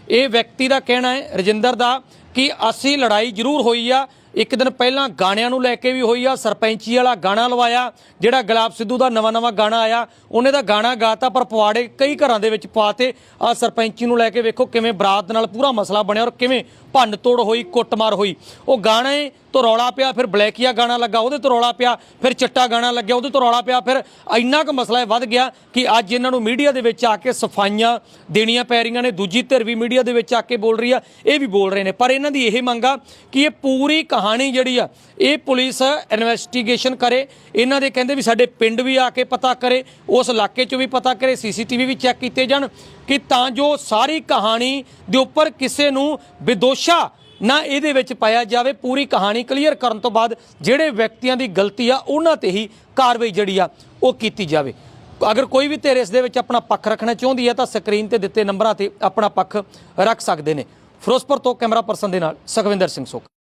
Speaker 2: ਇਹ ਵਿਅਕਤੀ ਦਾ ਕਹਿਣਾ ਹੈ, ਰਜਿੰਦਰ ਦਾ, ਕਿ ਅਸੀਂ ਲੜਾਈ ਜ਼ਰੂਰ ਹੋਈ ਆ। ਇੱਕ ਦਿਨ ਪਹਿਲਾਂ ਗਾਣਿਆਂ ਨੂੰ ਲੈ ਕੇ ਵੀ ਹੋਈ ਆ, ਸਰਪੰਚੀ ਵਾਲਾ ਗਾਣਾ ਲਵਾਇਆ, ਜਿਹੜਾ ਗੁਲਾਬ ਸਿੱਧੂ ਦਾ ਨਵਾਂ ਨਵਾਂ ਗਾਣਾ ਆਇਆ, ਉਹਨੇ ਦਾ ਗਾਣਾ ਗਾਤਾ, ਪਰ ਪਵਾੜੇ ਕਈ ਘਰਾਂ ਦੇ ਵਿੱਚ ਪਾਤੇ ਆ ਸਰਪੰਚੀ ਨੂੰ ਲੈ ਕੇ ਵੇਖੋ ਕਿਵੇਂ ਬਰਾਤ ਨਾਲ ਪੂਰਾ ਮਸਲਾ ਬਣਿਆ ਔਰ ਕਿਵੇਂ ਭੰਨ ਤੋੜ ਹੋਈ, ਕੁੱਟਮਾਰ ਹੋਈ। ਉਹ ਗਾਣੇ ਤੋਂ ਰੌਲਾ ਪਿਆ, ਫਿਰ ਬਲੈਕੀਆ ਗਾਣਾ ਲੱਗਾ, ਉਹਦੇ ਤੋਂ ਰੌਲਾ ਪਿਆ, ਫਿਰ ਚਿੱਟਾ ਗਾਣਾ ਲੱਗਿਆ, ਉਹਦੇ ਤੋਂ ਰੌਲਾ ਪਿਆ, ਫਿਰ ਇੰਨਾ ਕੁ ਮਸਲਾ ਵੱਧ ਗਿਆ ਕਿ ਅੱਜ ਇਹਨਾਂ ਨੂੰ ਮੀਡੀਆ ਦੇ ਵਿੱਚ ਆ ਕੇ ਸਫਾਈਆਂ ਦੇਣੀਆਂ ਪੈ ਰਹੀਆਂ ਨੇ, ਦੂਜੀ ਧਿਰ ਵੀ ਮੀਡੀਆ ਦੇ ਵਿੱਚ ਆ ਕੇ ਬੋਲ ਰਹੀ ਆ, ਇਹ ਵੀ ਬੋਲ ਰਹੇ ਨੇ। ਪਰ ਇਹਨਾਂ ਦੀ ਇਹ ਮੰਗ ਆ ਕਿ ਇਹ ਪੂਰੀ ਕਹਾਣੀ ਜਿਹੜੀ ਆ, ਇਹ ਪੁਲਿਸ ਇਨਵੈਸਟੀਗੇਸ਼ਨ ਕਰੇ, ਇਹਨਾਂ ਦੇ ਕਹਿੰਦੇ ਵੀ ਸਾਡੇ ਪਿੰਡ ਵੀ ਆ ਕੇ ਪਤਾ ਕਰੇ, ਉਸ ਇਲਾਕੇ 'ਚ ਵੀ ਪਤਾ ਕਰੇ, ਸੀਸੀਟੀਵੀ ਵੀ ਚੈੱਕ ਕੀਤੇ ਜਾਣ ਕਿ ਤਾਂ ਜੋ ਸਾਰੀ ਕਹਾਣੀ ਦੇ ਉੱਪਰ ਕਿਸੇ ਨੂੰ ਵਿਦੋਸ਼ਾ ਨਾ ਇਹਦੇ ਵਿੱਚ ਪਾਇਆ ਜਾਵੇ, ਪੂਰੀ ਕਹਾਣੀ ਕਲੀਅਰ ਕਰਨ ਤੋਂ ਬਾਅਦ ਜਿਹੜੇ ਵਿਅਕਤੀਆਂ ਦੀ ਗਲਤੀ ਆ, ਉਹਨਾਂ ਤੇ ਹੀ ਕਾਰਵਾਈ ਜਿਹੜੀ ਆ, ਉਹ ਕੀਤੀ ਜਾਵੇ। ਅਗਰ ਕੋਈ ਵੀ ਧਿਰ ਇਸ ਦੇ ਵਿੱਚ ਆਪਣਾ ਪੱਖ ਰੱਖਣਾ ਚਾਹੁੰਦੀ ਹੈ ਤਾਂ ਸਕਰੀਨ ਤੇ ਦਿੱਤੇ ਨੰਬਰਾਂ ਤੇ ਆਪਣਾ ਪੱਖ ਰੱਖ ਸਕਦੇ ਨੇ। ਫਿਰੋਜ਼ਪੁਰ ਤੋਂ ਕੈਮਰਾ ਪਰਸਨ ਦੇ ਨਾਲ ਸੁਖਵਿੰਦਰ ਸਿੰਘ ਸੁੱਖ